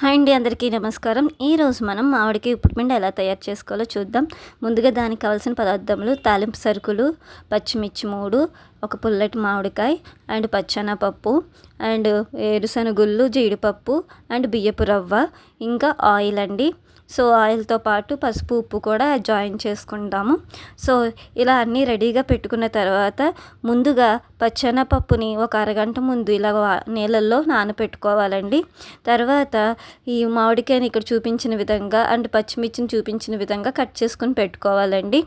Hi అండి అందరికీ నమస్కారం. ఈరోజు మనం మామిడికి ఉప్పుడుపిండి ఎలా తయారు చేసుకోవాలో చూద్దాం. ముందుగా దానికి కావాల్సిన పదార్థములు తాలింపు సరుకులు పచ్చిమిర్చి మూడు ఒక పుల్లటి మామిడికాయ అండ్ పచ్చనపప్పు అండ్ ఏరుశనగుళ్ళు జీడిపప్పు అండ్ బియ్యపు రవ్వ ఇంకా ఆయిల్ అండి. సో ఆయిల్తో పాటు పసుపు ఉప్పు కూడా జాయిన్ చేసుకుంటాము సో ఇలా అన్నీ రెడీగా పెట్టుకున్న తర్వాత ముందుగా పచ్చెనపప్పుని ఒక అరగంట ముందు ఇలా నీళ్ళల్లో నానపెట్టుకోవాలండి. తర్వాత ఈ మామిడికాయని ఇక్కడ చూపించిన విధంగా అండ్ పచ్చిమిర్చిని చూపించిన విధంగా కట్ చేసుకుని పెట్టుకోవాలండి.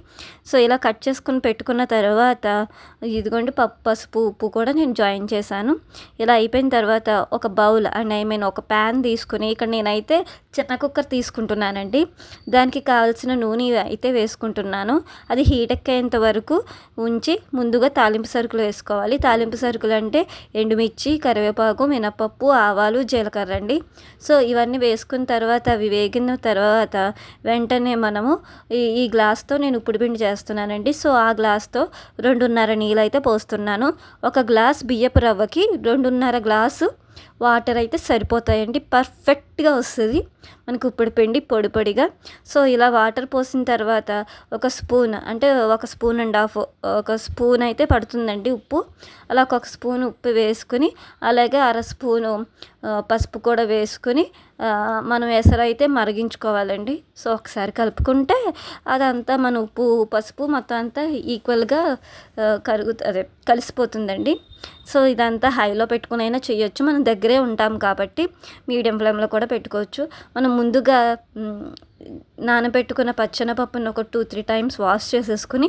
సో ఇలా కట్ చేసుకుని పెట్టుకున్న తర్వాత ఇదిగోండి పప్పు పసుపు ఉప్పు కూడా నేను జాయిన్ చేశాను. ఇలా అయిపోయిన తర్వాత ఒక బౌల్ అండ్ ఐ మీన్ ఒక ప్యాన్ తీసుకుని ఇక్కడ నేనైతే చిన్న కుక్కర్ తీసుకుంటున్నానండి. దానికి కావాల్సిన నూనె అయితే వేసుకుంటున్నాను. అది హీట్ ఎక్కేంత వరకు ఉంచి ముందుగా తాలింపు సరుకులు వేసుకోవాలి. తాలింపు సరుకులు అంటే ఎండుమిర్చి కరివేపాకు మినపప్పు ఆవాలు జీలకర్ర అండి. సో ఇవన్నీ వేసుకున్న తర్వాత అవి వేగిన తర్వాత వెంటనే మనము ఈ ఈ గ్లాస్తో నేను ఇప్పుడు పిండి చేస్తున్నానండి. సో ఆ గ్లాస్తో రెండున్నర నీళ్ళు అయితే పోస్తున్నాను. ఒక గ్లాస్ బియ్యపు రవ్వకి రెండున్నర గ్లాసు వాటర్ అయితే సరిపోతాయండి. పర్ఫెక్ట్గా వస్తుంది. మనకు ఇప్పుడు పిండి పొడి పొడిగా. సో ఇలా వాటర్ పోసిన తర్వాత ఒక స్పూన్ అంటే ఒక స్పూన్ అండ్ హాఫ్ ఒక స్పూన్ అయితే పడుతుందండి ఉప్పు. అలా ఒక స్పూన్ ఉప్పు వేసుకుని అలాగే అర స్పూను పసుపు కూడా వేసుకుని మనం ఎసరు అయితే మరిగించుకోవాలండి. సో ఒకసారి కలుపుకుంటే అదంతా మన ఉప్పు పసుపు మొత్తం అంతా ఈక్వల్గా కరుగు అదే కలిసిపోతుందండి. సో ఇదంతా హైలో పెట్టుకునైనా చేయొచ్చు. మనం దగ్గరే ఉంటాం కాబట్టి మీడియం ఫ్లేమ్లో కూడా పెట్టుకోవచ్చు. మనం ముందుగా నానబెట్టుకున్న పచ్చనపప్పుని ఒక టూ త్రీ టైమ్స్ వాష్ చేసేసుకుని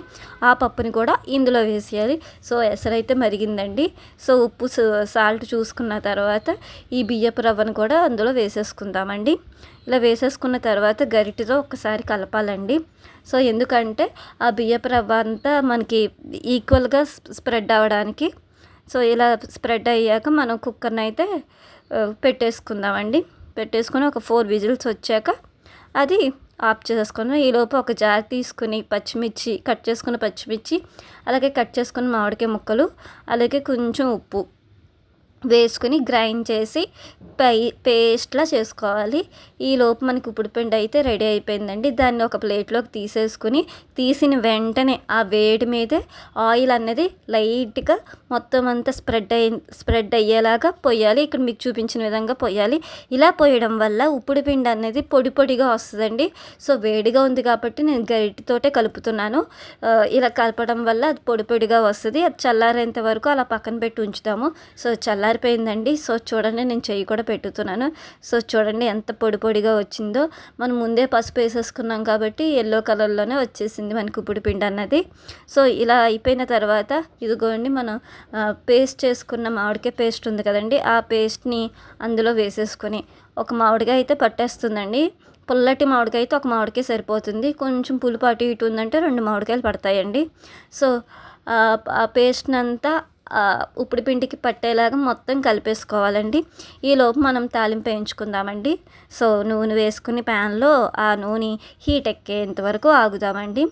ఆ పప్పుని కూడా ఇందులో వేసేయాలి. సో ఎసరైతే మరిగిందండి. సో ఉప్పు సాల్ట్ చూసుకున్న తర్వాత ఈ బియ్యపు రవ్వను కూడా అందులో వేసేసుకుందామండి. ఇలా వేసేసుకున్న తర్వాత గరిటెతో ఒకసారి కలపాలండి. సో ఎందుకంటే ఆ బియ్యపు రవ్వ అంతా మనకి ఈక్వల్గా స్ప్రెడ్ అవ్వడానికి. సో ఇలా స్ప్రెడ్ అయ్యాక మనం కుక్కర్ని అయితే పెట్టేసుకుందామండి. పెట్టేసుకొని ఒక ఫోర్ విజిల్స్ వచ్చాక అది ఆఫ్ చేసేసుకొని ఈలోపు ఒక జార్ తీసుకుని పచ్చిమిర్చి కట్ చేసుకున్న పచ్చిమిర్చి అలాగే కట్ చేసుకున్న మామిడికాయ ముక్కలు అలాగే కొంచెం ఉప్పు. వేసుకుని గ్రైండ్ చేసి పై పేస్ట్లా చేసుకోవాలి. ఈ లోపు మనకి ఇప్పుడు పిండి అయితే రెడీ అయిపోయిందండి. దాన్ని ఒక ప్లేట్లోకి తీసేసుకుని తీసిన వెంటనే ఆ వేడి మీదే ఆయిల్ అనేది లైట్గా మొత్తం అంతా స్ప్రెడ్ అయ్యి స్ప్రెడ్ అయ్యేలాగా పోయాలి. ఇక్కడ మీకు చూపించిన విధంగా పోయాలి. ఇలా పోయడం వల్ల ఉప్పుడు పిండి అనేది పొడి పొడిగా వస్తుందండి. సో వేడిగా ఉంది కాబట్టి నేను గరిటితోటే కలుపుతున్నాను. ఇలా కలపడం వల్ల అది పొడి పొడిగా వస్తుంది. అది చల్లారేంత వరకు అలా పక్కన పెట్టి ఉంచుతాము. సో చల్లారి జారిపోయిందండి. సో చూడండి నేను చెయ్యి కూడా పెట్టుతున్నాను. సో చూడండి ఎంత పొడి పొడిగా వచ్చిందో. మనం ముందే పసుపు వేసేసుకున్నాం కాబట్టి ఎల్లో కలర్లోనే వచ్చేసింది మనకి ఇప్పుడు పిండి అన్నది. సో ఇలా అయిపోయిన తర్వాత ఇదిగోండి మనం పేస్ట్ చేసుకున్న మామిడికాయ పేస్ట్ ఉంది కదండి ఆ పేస్ట్ని అందులో వేసేసుకొని ఒక మామిడికాయ అయితే పట్టేస్తుందండి. పుల్లటి మామిడికాయ అయితే ఒక మామిడికాయ సరిపోతుంది. కొంచెం పులుపు అటు ఇటు ఉందంటే రెండు మామిడికాయలు పడతాయండి. సో ఆ పేస్ట్ని అంతా ఉప్పుడు పిండికి పట్టేలాగా మొత్తం కలిపేసుకోవాలండి. ఈలోపు మనం తాలింపు వేయించుకుందామండి. సో నూనె వేసుకుని ప్యాన్లో ఆ నూనె హీట్ ఎక్కేంత వరకు ఆగుదామండి.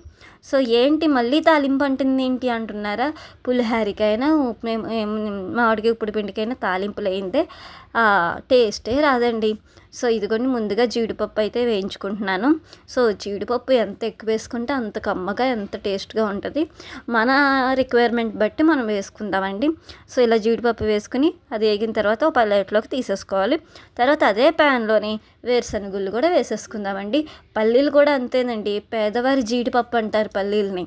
సో ఏంటి మళ్ళీ తాలింపు అంటుంది ఏంటి అంటున్నారా? పులిహారికైనా మామిడికి ఉప్పుడు పిండికైనా తాలింపు లేనిదే టేస్టే రాదండి. సో ఇదిగోండి ముందుగా జీడిపప్పు అయితే వేయించుకుంటున్నాను. సో జీడిపప్పు ఎంత ఎక్కువ వేసుకుంటే అంత కమ్మగా ఎంత టేస్ట్గా ఉంటుంది. మన రిక్వైర్మెంట్ బట్టి మనం వేసుకుందామండి. సో ఇలా జీడిపప్పు వేసుకుని అది వేగిన తర్వాత ఒక ప్లేట్లోకి తీసేసుకోవాలి. తర్వాత అదే ప్యాన్లోని వేరుశనగుళ్ళు కూడా వేసేసుకుందామండి. పల్లీలు కూడా అంతేనండి. పేదవారి జీడిపప్పు అంటారు పల్లీలని.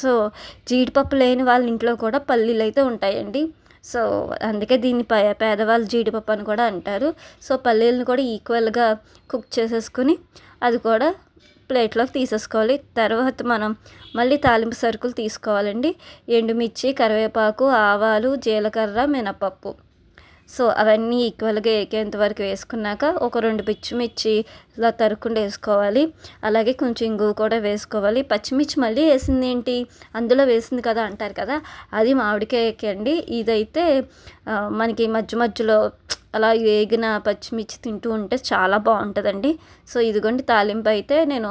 సో జీడిపప్పు లేని వాళ్ళ ఇంట్లో కూడా పల్లీలు అయితే ఉంటాయండి. సో అందుకే దీన్ని పేదవాళ్ళు జీడిపప్పు అని కూడా అంటారు. సో పల్లీలను కూడా ఈక్వల్గా కుక్ చేసేసుకుని అది కూడా ప్లేట్లోకి తీసేసుకోవాలి. తర్వాత మనం మళ్ళీ తాలింపు సరుకులు తీసుకోవాలండి. ఎండుమిర్చి కరివేపాకు ఆవాలు జీలకర్ర మినపప్పు. సో అవన్నీ ఈక్వల్గా ఏకేంత వరకు వేసుకున్నాక ఒక రెండు పిచ్చిమిర్చి ఇలా తరుక్కుండా వేసుకోవాలి. అలాగే కొంచెం ఇంగువ కూడా వేసుకోవాలి. పచ్చిమిర్చి మళ్ళీ వేసింది ఏంటి? అందులో వేసింది కదా అంటారు కదా అది మామిడికాయకి అండి ఇదైతే మనకి మధ్య మధ్యలో అలా వేగిన పచ్చిమిర్చి తింటూ ఉంటే చాలా బాగుంటుందండి. సో ఇదిగోండి తాలింపు అయితే నేను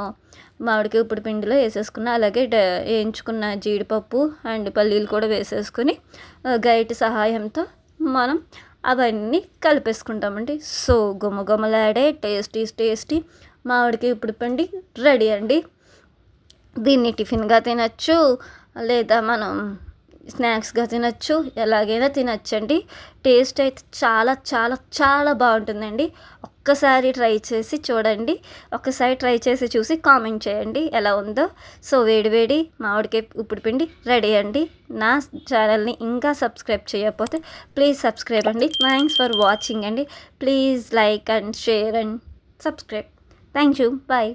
మామిడికాయ ఉప్పుడు పిండిలో వేసేసుకున్న. అలాగే వేయించుకున్న జీడిపప్పు అండ్ పల్లీలు కూడా వేసేసుకుని గైట్ సహాయంతో మనం అవన్నీ కలిపేసుకుంటామండి. సో గుమగుమలాడే టేస్టీ టేస్టీ మామిడికి ఇప్పుడు పండి రెడీ అండి. దీన్ని టిఫిన్గా తినచ్చు లేదా మనం స్నాక్స్గా తినచ్చు ఎలాగైనా తినచ్చండి. టేస్ట్ అయితే చాలా చాలా చాలా బాగుంటుందండి. ఒక్కసారి ట్రై చేసి చూడండి. ఒక్కసారి ట్రై చేసి చూసి కామెంట్ చేయండి ఎలా ఉందో. సో వేడి వేడి మామిడికాయ ఉప్పుడు పిండి రెడీ అండి. నా ఛానల్ని ఇంకా సబ్స్క్రైబ్ చేయకపోతే ప్లీజ్ సబ్స్క్రైబ్ అండి. థ్యాంక్స్ ఫర్ వాచింగ్ అండి. Please like and share and subscribe. Thank you. Bye.